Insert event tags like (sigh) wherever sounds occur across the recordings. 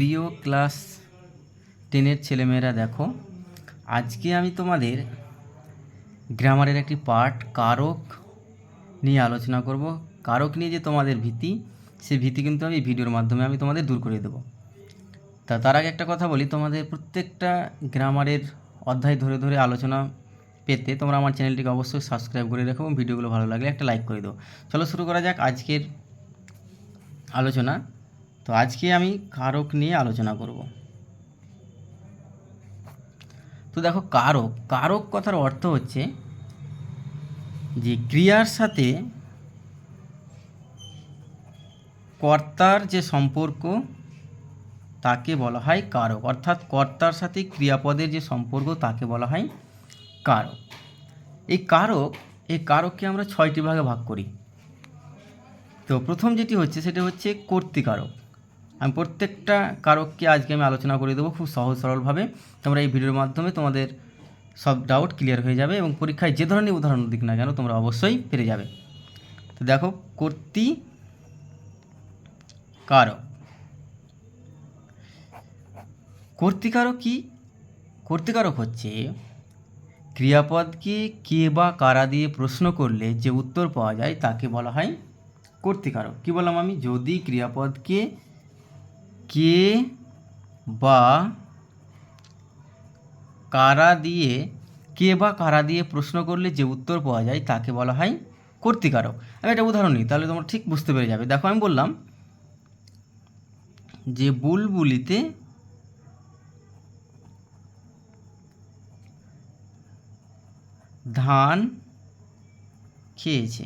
প্রিয় ক্লাস টেনের ছেলেমেয়েরা, দেখো, আজকে আমি তোমাদের গ্রামারের একটি পার্ট কারক নিয়ে আলোচনা করব। কারক নিয়ে যে তোমাদের ভীতি সেই ভীতি কিন্তু আমি ভিডিওর মাধ্যমে আমি তোমাদের দূর করে দেবো। তা তার আগে একটা কথা বলি, তোমাদের প্রত্যেকটা গ্রামারের অধ্যায় ধরে ধরে আলোচনা পেতে তোমরা আমার চ্যানেলটিকে অবশ্যই সাবস্ক্রাইব করে রেখো এবং ভিডিওগুলো ভালো লাগলে একটা লাইক করে দাও। চলো শুরু করা যাক আজকের আলোচনা। তো আজকে আমি কারক নিয়ে আলোচনা করব। তো দেখো কারক কারক কথার অর্থ হচ্ছে যে ক্রিয়ার সাথে কর্তার যে সম্পর্ক, তাকে বলা হয় কারক। অর্থাৎ কর্তার সাথে ক্রিয়াপদের যে সম্পর্ক, তাকে বলা হয় কারক। এই কারক, এই কারককে আমরা ছয়টি ভাগে ভাগ করি। তো প্রথম যেটি হচ্ছে, সেটা হচ্ছে কর্তিকারক। আমি প্রত্যেকটা কারককে আজকে আমি আলোচনা করে দেবো খুব সহজ সরলভাবে। তোমরা এই ভিডিওর মাধ্যমে তোমাদের সব ডাউট ক্লিয়ার হয়ে যাবে এবং পরীক্ষায় যে ধরনের উদাহরণ দিক না কেন তোমরা অবশ্যই পেরে যাবে। তো দেখো, কর্তি কারক। কর্তিকারক কি? কর্তিকারক হচ্ছে ক্রিয়াপদকে কে বা কারা দিয়ে প্রশ্ন করলে যে উত্তর পাওয়া যায় তাকে বলা হয় কর্তিকারক কি বললাম আমি? যদি ক্রিয়াপদকে কে বা কারা দিয়ে, কে বা কারা দিয়ে প্রশ্ন করলে যে উত্তর পাওয়া যায় তাকে বলা হয় কর্তিকারক। আমি একটা উদাহরণ নিই, তাহলে তোমরা ঠিক বুঝতে পেরে যাবে। দেখো, আমি বললাম যে বুলবুলিতে ধান খেয়েছে।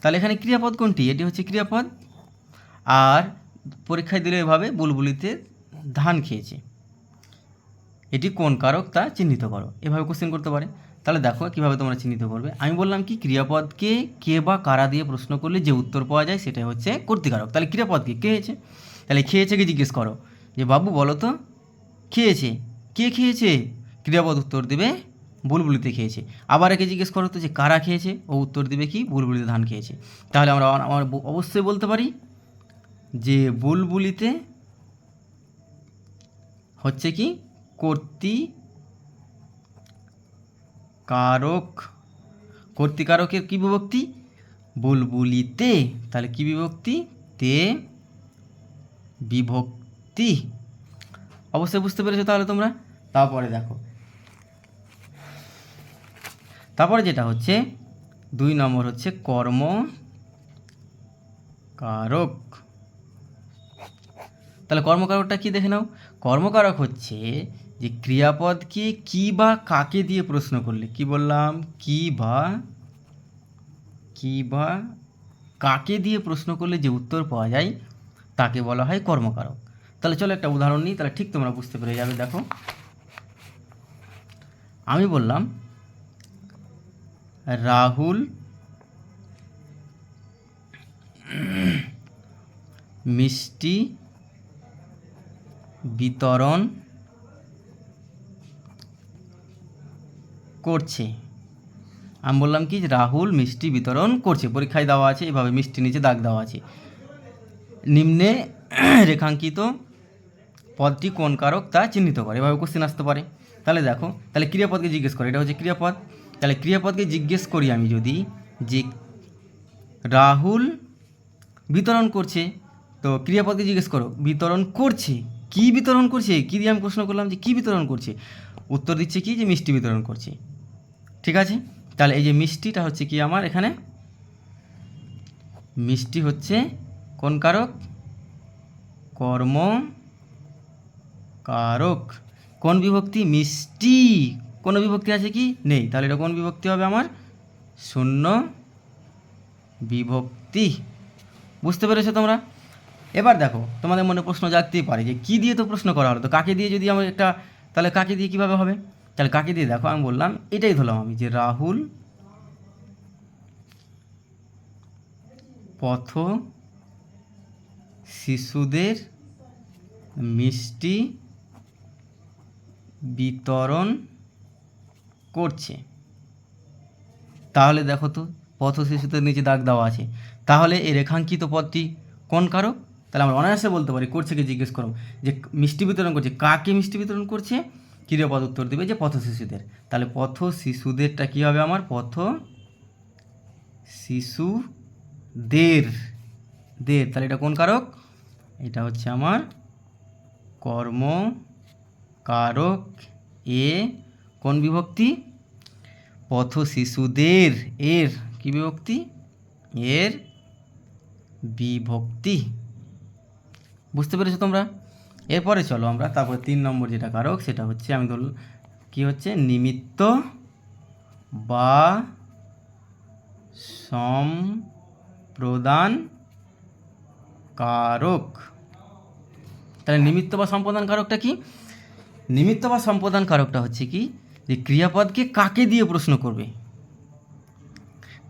তাহলে এখানে ক্রিয়াপদ কোনটি? এটি হচ্ছে ক্রিয়াপদ। আর পরীক্ষায় দিলে এভাবে বুলবুলিতে ধান খেয়েছে। এটি কোন কারক? তা চিহ্নিত করো। এভাবে কোশ্চেন করতে পারে। তাহলে দেখো কীভাবে তোমরা চিহ্নিত করবে। আমি বললাম কি, ক্রিয়াপদকে কে বা কারা দিয়ে প্রশ্ন করলে যে উত্তর পাওয়া যায় সেটা হচ্ছে কর্তিকারক। তাহলে ক্রিয়াপদকে খেয়েছে? তাহলে খেয়েছে কি জিজ্ঞেস করো। যে বাবু বলো তো, খেয়েছে। কে খেয়েছে? ক্রিয়াপদ উত্তর দেবে বুলবুলিতে খেয়েছে। আবার একে জিজ্ঞেস করো তো যে কারা খেয়েছে? ও উত্তর দেবে কি, বুলবুলিতে ধান খেয়েছে। তাহলে আমরা আমার অবশ্যই বলতে পারি যে বুলবুলিতে হচ্ছে কি কর্তি কারক কর্তিকারকের কি বিভক্তি? বুলবুলিতে, তাহলে কি বিভক্তি? তে বিভক্তি। অবশ্যই বুঝতে পেরেছ তাহলে তোমরা? তারপরে দেখো। তারপরে যেটা হচ্ছে, দুই নম্বর হচ্ছে কর্ম কারক তাহলে কর্মকারকটা কি দেখে নাও? কর্মকারক হচ্ছে যে ক্রিয়াপদকে কি বা কাকে দিয়ে প্রশ্ন করলে? কি বললাম? কি বা কি বা কাকে দিয়ে প্রশ্ন করলে যে উত্তর পাওয়া যায়, তাকে বলা হয় কর্মকারক। তাহলে চলো একটা উদাহরণ নিই, তাহলে ঠিক তোমরা বুঝতে পেরে যাবে, দেখো। আমি বললাম, রাহুল মিষ্টি বিতরণ করছে। আমি বললাম কি, রাহুল মিষ্টি বিতরণ করছে। পরীক্ষায় দেওয়া আছে, এভাবে মিষ্টি নিচে দাগ দেওয়া আছে। নিম্নে (clears throat) রেখাঙ্কিত পদটি কোন কারক তা চিহ্নিত করে। এভাবে কোশ্চেন আসতে পারে। তাহলে দেখো, তাহলে ক্রিয়াপদকে জিজ্ঞেস করে। এটা হচ্ছে ক্রিয়াপদ। তাহলে ক্রিয়াপদকে জিজ্ঞেস করি আমি যদি যে রাহুল বিতরণ করছে, তো ক্রিয়াপদকে জিজ্ঞেস করো, বিতরণ করছে? কি বিতরণ করছে? কী দিয়ে আমি প্রশ্ন করলাম যে, কী বিতরণ করছে? উত্তর দিচ্ছে কি যে, মিষ্টি বিতরণ করছে। ঠিক আছে? তাহলে এই যে মিষ্টিটা হচ্ছে কি আমার এখানে? মিষ্টি হচ্ছে কোন কারক? কর্ম কারক। কোন বিভক্তি? মিষ্টি। কোনো বিভক্তি আছে কি? নেই। তাহলে এটা কোন বিভক্তি হবে আমার? শূন্য বিভক্তি। বুঝতে পেরেছ তোমরা? এবার দেখো, তোমাদের মনে প্রশ্ন জাগতেই পারে যে কী দিয়ে তো প্রশ্ন করা হলো? তো কাকে দিয়ে যদি আমার একটা, তাহলে কাকে দিয়ে কীভাবে হবে? তাহলে কাকে দিয়ে? দেখো, আমি বললাম, এটাই ধরলাম আমি যে রাহুল পথ শিশুদের মিষ্টি বিতরণ করছে। তাহলে দেখো তো, পথ শিশুদের নিচে দাগ দেওয়া আছে। তাহলে এই রেখাঙ্কিত পথটি কোন কারক? তাহলে আমরা অনায়াসে বলতে পারি করছে কি জিজ্ঞেস করো যে মিষ্টি বিতরণ করছে, কাকে মিষ্টি বিতরণ করছে? ক্রিয়াপদ উত্তর দেবে যে পথ শিশুদের। তাহলে পথ শিশুদেরটা কী হবে আমার? পথ শিশুদের। দের, তাহলে এটা কোন কারক? এটা হচ্ছে আমার কর্ম কারক এ কোন বিভক্তি? পথ শিশুদের, এর কি বিভক্তি? এর বিভক্তি। বুঝতে পেরেছ তোমরা? এরপরে চলো আমরা, তারপরে তিন নম্বর যেটা কারক, সেটা হচ্ছে, আমি ধরল কি হচ্ছে? নিমিত্ত বা সম্প্রদান কারক। তাহলে নিমিত্ত বা সম্প্রদান কারকটা কি? নিমিত্ত বা সম্প্রদান কারকটা হচ্ছে কি? যে ক্রিয়াপদকে কাকে দিয়ে প্রশ্ন করবে?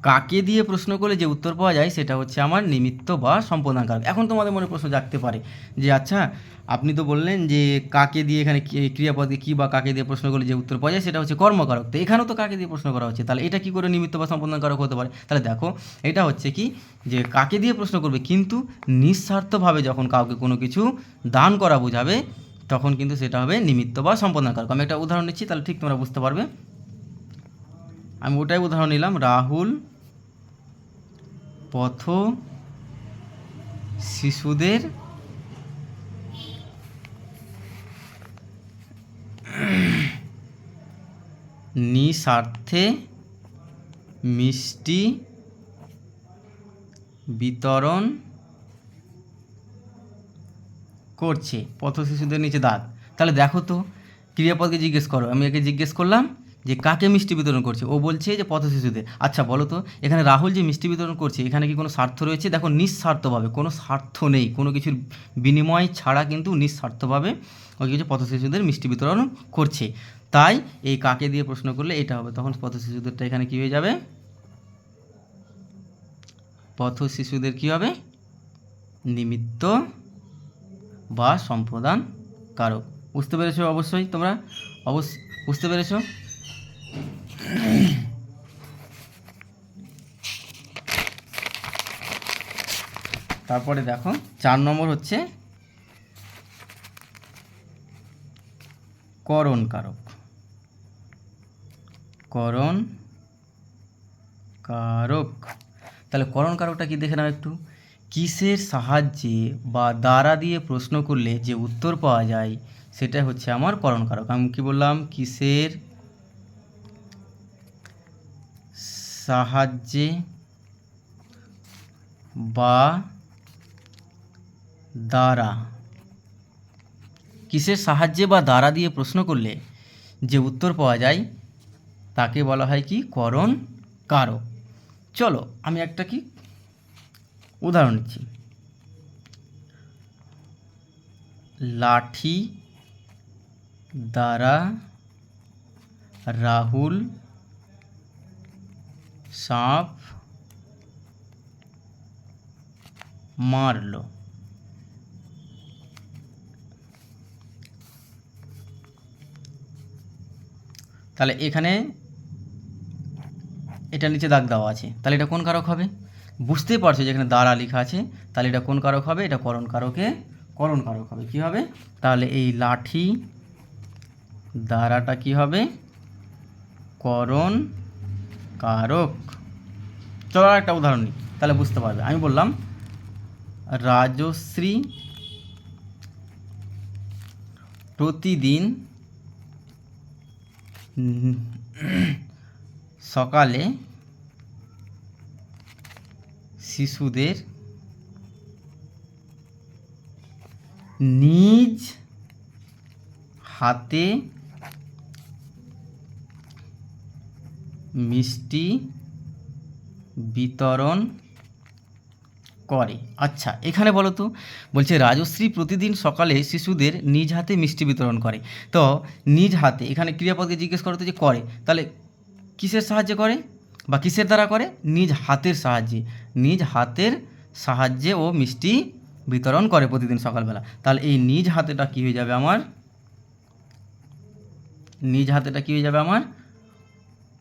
কাকে দিয়ে প্রশ্ন করলে যে উত্তর পাওয়া যায় সেটা হচ্ছে আমার নিমিত্ত বা সম্প্রদান কারক এখন তোমাদের মনে প্রশ্ন জাগতে পারে যে আচ্ছা আপনি তো বললেন যে কাকে দিয়ে এখানে ক্রিয়াপদকে কী বা কাকে দিয়ে প্রশ্ন করলে যে উত্তর পাওয়া যায় সেটা হচ্ছে কর্মকারক। তো এখানেও তো কাকে দিয়ে প্রশ্ন করা হচ্ছে? তাহলে এটা কি করে নিমিত্ত বা সম্প্রদান কারক হতে পারে? তাহলে দেখো, এটা হচ্ছে কি যে কাকে দিয়ে প্রশ্ন করবে? কিন্তু নিঃস্বার্থভাবে যখন কাউকে কোনো কিছু দান করা বোঝাবে, তখন কিন্তু সেটা হবে নিমিত্ত বা সম্প্রদান কারক আমি একটা উদাহরণ নিচ্ছি তাহলে ঠিক তোমরা বুঝতে পারবে। আমি ওটাই উদাহরণ নিলাম, রাহুল পথ শিশুদের নিঃস্বার্থে মিষ্টি বিতরণ করছে। পথ শিশুদের নিচে দাগ তাহলে দেখো তো, ক্রিয়াপদকে জিজ্ঞেস করো। আমি একে জিজ্ঞেস করলাম যে কাকে মিষ্টি বিতরণ করছে? ও বলছে যে পথ শিশুদের। আচ্ছা বলো তো, এখানে রাহুল যে মিষ্টি বিতরণ করছে, এখানে কি কোনো স্বার্থ রয়েছে? দেখো, নিঃস্বার্থভাবে, কোনো স্বার্থ নেই, কোনো কিছুর বিনিময় ছাড়া কিন্তু নিঃস্বার্থভাবে ও কিছু পথ শিশুদের মিষ্টি বিতরণ করছে। তাই এই কাকে দিয়ে প্রশ্ন করলে এটা হবে। তখন পথ শিশুদেরটা এখানে কী হয়ে যাবে? পথ শিশুদের কী হবে? নিমিত্ত বা সম্প্রদান কারক বুঝতে পেরেছ অবশ্যই তোমরা? অবশ্য, বুঝতে পেরেছ? তারপরে দেখো, চার নম্বর হচ্ছে করণ কারক করণ কারক তাহলে করণ কারকটা কি দেখে নাও একটু। কিসের সাহায্যে বা দ্বারা দিয়ে প্রশ্ন করলে যে উত্তর পাওয়া যায়, সেটা হচ্ছে আমার করণ কারক আমি কি বললাম? কিসের সাহায্যে বা দ্বারা। কিসের সাহায্যে বা দ্বারা দিয়ে প্রশ্ন করলে যে উত্তর পাওয়া যায়, তাকে বলা হয় কি? করণ কারক। চলো, আমি একটা কি? উদাহরণ দিচ্ছি লাঠি দ্বারা রাহুল সাপ মারলো। তাহলে এখানে এটা নিচে দাগ দেওয়া আছে। তাহলে এটা কোন কারক হবে? বুঝতেই পারছ যে এখানে দ্বারা লেখা আছে। তাহলে এটা কোন কারক হবে? এটা করণ কারকে করণ কারক হবে। কি হবে? তাহলে এই লাঠি দ্বারাটা কি হবে? করণ কারক। চলো একটা উদাহরণ নিই, তাহলে বুঝতে পারবে। আমি বললাম, রাজশ্রী প্রতিদিন সকালে শিশুদের নিজ হাতে মিষ্টি বিতরণ করে। আচ্ছা এখানে বলো তো, বলছে রাজশ্রী প্রতিদিন সকালে শিশুদের নিজ হাতে মিষ্টি বিতরণ করে। তো নিজ হাতে, এখানে ক্রিয়াপদকে জিজ্ঞেস করো তো যে করে, তাহলে কিসের সাহায্যে করে বা কিসের দ্বারা করে? নিজ হাতের সাহায্যে, নিজ হাতের সাহায্যে ও মিষ্টি বিতরণ করে প্রতিদিন সকালবেলা। তাহলে এই নিজ হাতেটা কী হয়ে যাবে আমার? নিজ হাতেটা কী হয়ে যাবে আমার?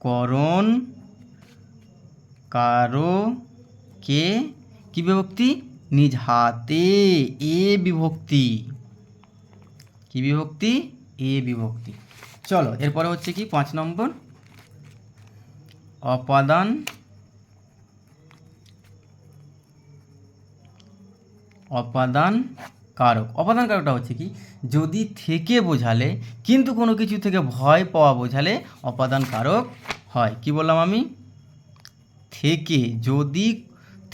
করণ কারও কে? কি বিভক্তি? নিজ হাতে। এ বিভক্তি। কি বিভক্তি? এ বিভক্তি। চলো, এরপরে হচ্ছে কি? পাঁচ নম্বর। অপাদান অপাদান কারক। অপাদান কারকটা হচ্ছে কি, যদি থেকে বোঝালে, কিন্তু কোনো কিছু থেকে ভয় পাওয়া বোঝালে অপাদান কারক হয়। কি বললাম আমি? থেকে, যদি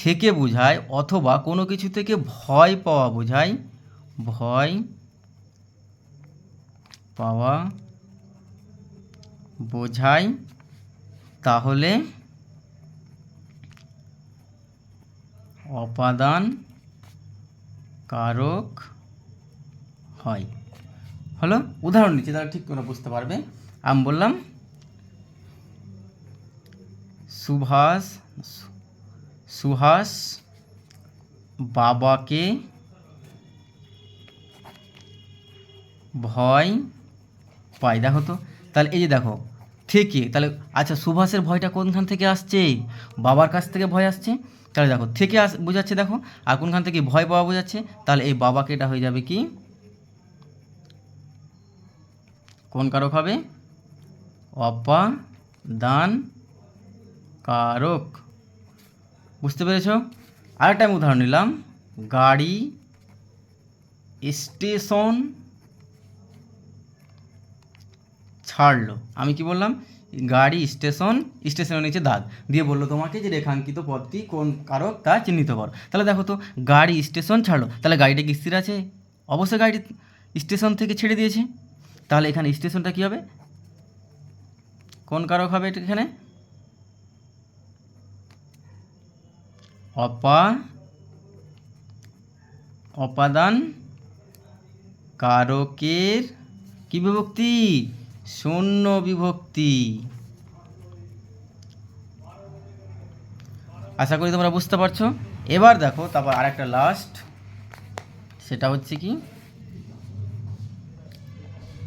থেকে বোঝায় অথবা কোনো কিছু থেকে ভয় পাওয়া বোঝায়, ভয় পাওয়া বোঝায়, তাহলে অপাদান কারক হয়। হলো, উদাহরণ দিচ্ছি তাহলে ঠিক করে বুঝতে পারবে। আমি বললাম, সুভাষ, সুহাস বাবাকে ভয় পায় দেখো তো তাহলে এই যে দেখো, থেকে, তাহলে আচ্ছা সুভাষের ভয়টা কোনখান থেকে আসছে? বাবার কাছ থেকে ভয় আসছে? তাহলে দেখো, থেকে আস, বোঝাচ্ছে দেখো, আর কোনখান থেকে ভয় পাওয়া বোঝাচ্ছে, তাহলে এই বাবাকে এটা হয়ে যাবে কি? কোন কারক হবে? অপাদান কারক বুঝতে পেরেছ? আরেকটা আমি উদাহরণ নিলাম। গাড়ি, স্টেশন ছাড়লো। আমি কি বললাম? গাড়ি, স্টেশন, স্টেশনের নিচে দাগ। দিয়ে বলল তোমাকে যে রেখাঙ্কিত পদটি কোন কারক তা চিহ্নিত করো। তাহলে দেখো তো, গাড়ি, স্টেশন ছাড়লো। তাহলে গাড়িটা কি স্থির আছে? অবশ্যই গাড়ি স্টেশন থেকে ছেড়ে দিয়েছে। তাহলে এখানে স্টেশনটা কী হবে? কোন কারক হবে এখানে? অপা, অপাদান কারকের কি বিভক্তি? শূন্য বিভক্তি। আশা করি তোমরা বুঝতে পারছ। এবার দেখো, তারপর আরেকটা লাস্ট সেটা হচ্ছে কি?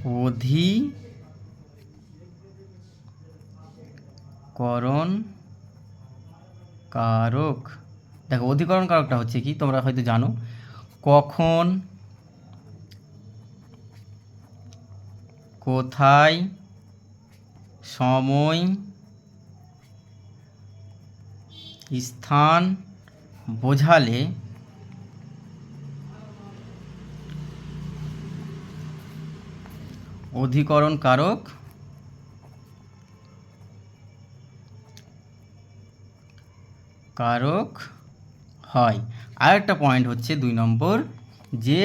অধিকরণ কারক। দেখো, অধিকরণ কারকটা হচ্ছে কি? তোমরা হয়তো জানো। কখন কোথায়? সময়, স্থান বোঝালে অধিকরণ কারক কারক হয়। আরেকটা পয়েন্ট হচ্ছে দুই নম্বর, যে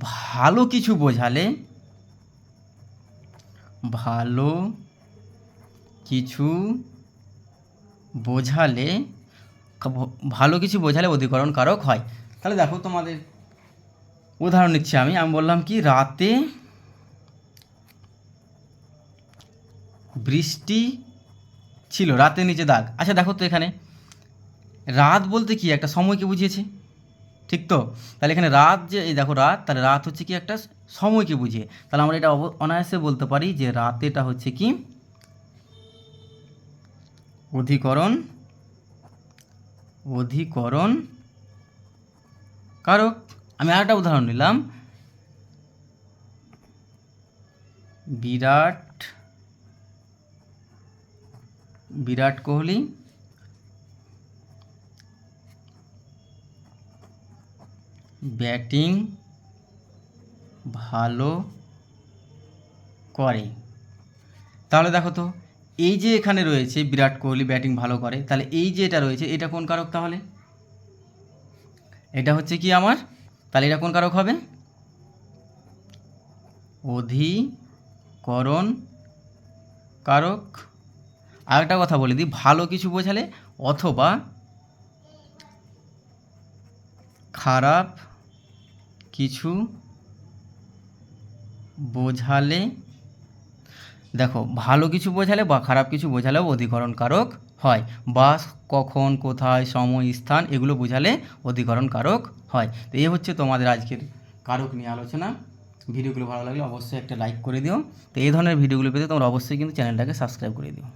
ভালো কিছু বোঝালে ভালো কিছু বোঝালে ভালো কিছু বোঝালে অধিকরণ কারক হয়। তাহলে দেখো তোমাদের উদাহরণ নিচ্ছি আমি। আমি বললাম কি, রাতে বৃষ্টি ছিল, রাতে নিচে দাগ। আচ্ছা দেখো তো এখানে, রাত বলতে কি? একটা সময়কে বুঝিয়েছে? ঠিক তো? তাহলে এখানে রাত যে, এই দেখো রাত, তাহলে রাত হচ্ছে কি একটা সময়কে বুঝিয়ে। তাহলে আমরা এটা অনায়াসে বলতে পারি যে রাতেটা হচ্ছে কি? অধিকরণ অধিকরণ কারক। আমি আরেকটা উদাহরণ নিলাম। বিরাট বিরাট কোহলি, ব্যাটিং ভালো করে। তাহলে দেখো তো, এই যে এখানে রয়েছে বিরাট কোহলি ব্যাটিং ভালো করে, তাহলে এই যে এটা রয়েছে, এটা কোন কারক তাহলে? এটা হচ্ছে কি আমার? তাহলে এটা কোন কারক হবে? অধিকরণ কারক। আরেকটা কথা বলে দিই, ভালো কিছু বোঝালে অথবা খারাপ কিছু বোঝালে, দেখো, ভালো কিছু বোঝালে বা খারাপ কিছু বোঝালেও অধিকরণ কারক হয়। বা কখন, কোথায়, সময়, স্থান, এগুলো বোঝালে অধিকরণ কারক হয়। তো এই হচ্ছে তোমাদের আজকের কারক নিয়ে আলোচনা। ভিডিওগুলো ভালো লাগলে অবশ্যই একটা লাইক করে দিও। তো এই ধরনের ভিডিওগুলো পেতে তোমরা অবশ্যই কিন্তু চ্যানেলটাকে সাবস্ক্রাইব করে দিও।